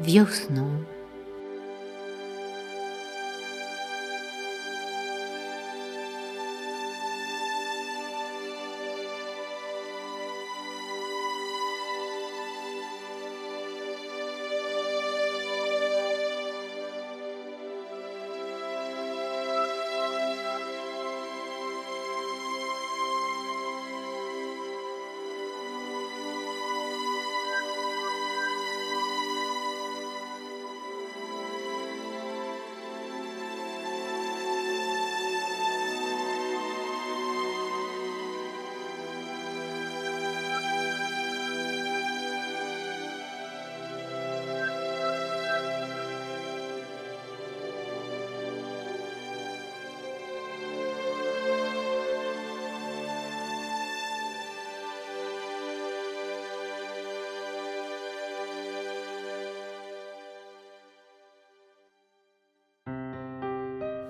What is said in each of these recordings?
wiosną.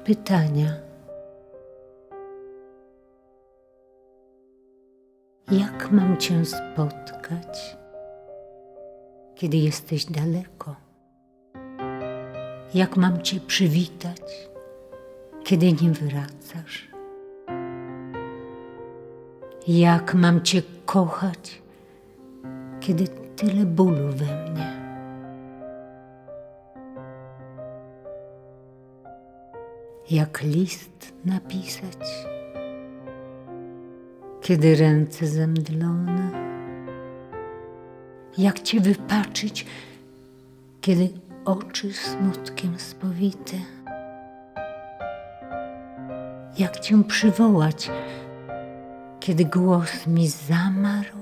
Pytania. Jak mam Cię spotkać, kiedy jesteś daleko? Jak mam Cię przywitać, kiedy nie wracasz? Jak mam Cię kochać, kiedy tyle bólu we mnie? Jak list napisać, kiedy ręce zemdlone? Jak Cię wypaczyć, kiedy oczy smutkiem spowite? Jak Cię przywołać, kiedy głos mi zamarł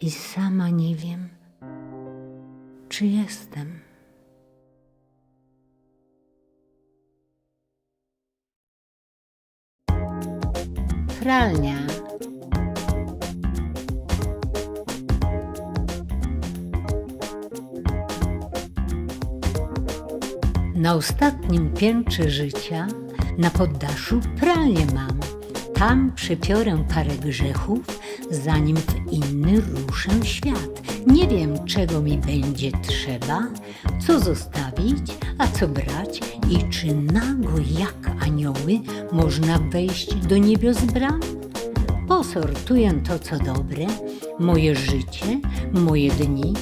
i sama nie wiem, czy jestem. Pralnia. Na ostatnim piętrze życia na poddaszu pralnię mam. Tam przepiorę parę grzechów, zanim w inny ruszę świat. Nie wiem, czego mi będzie trzeba, co zostawić, a co brać i czy nago jak anioły można wejść do niebios bram. Posortuję to, co dobre, moje życie, moje dni.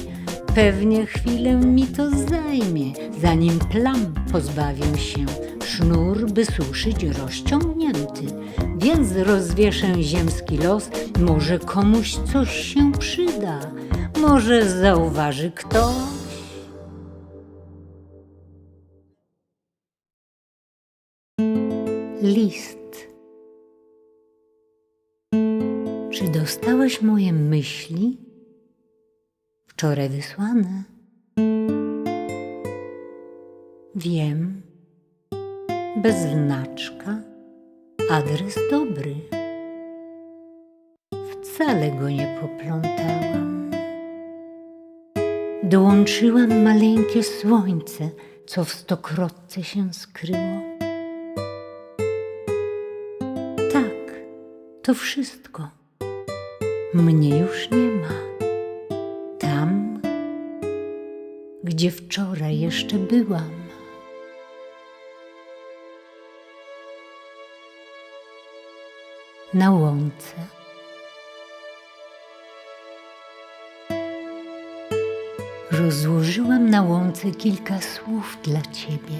Pewnie chwilę mi to zajmie, zanim plam pozbawię się. Sznur, by suszyć, rozciągnięty, więc rozwieszę ziemski los. Może komuś coś się przyda, może zauważy ktoś. List. Czy dostałeś moje myśli? Wczoraj wysłane. Wiem, bez znaczka, adres dobry. Wcale go nie poplątałam. Dołączyłam maleńkie słońce, co w stokrotce się skryło. Tak, to wszystko. Mnie już nie ma. Tam, gdzie wczoraj jeszcze byłam. Na łące. Rozłożyłam na łące kilka słów dla ciebie.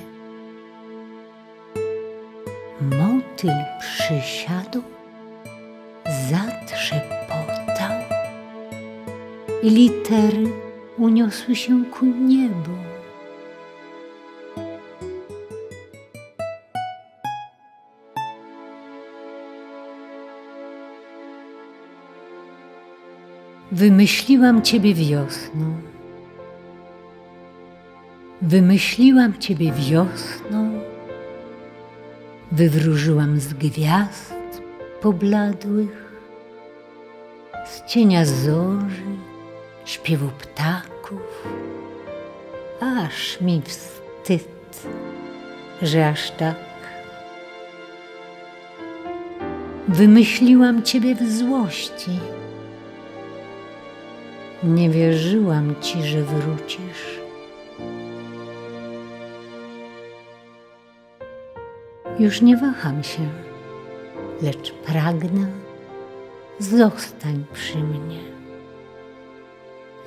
Motyl przysiadł, zatrzepotał i litery uniosły się ku niebu. Wymyśliłam Ciebie wiosną. Wymyśliłam Ciebie wiosną. Wywróżyłam z gwiazd pobladłych, z cienia zorzy, śpiewu ptaków. Aż mi wstyd, że aż tak. Wymyśliłam Ciebie w złości. Nie wierzyłam ci, że wrócisz. Już nie waham się, lecz pragnę, zostań przy mnie.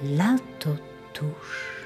Lato tuż.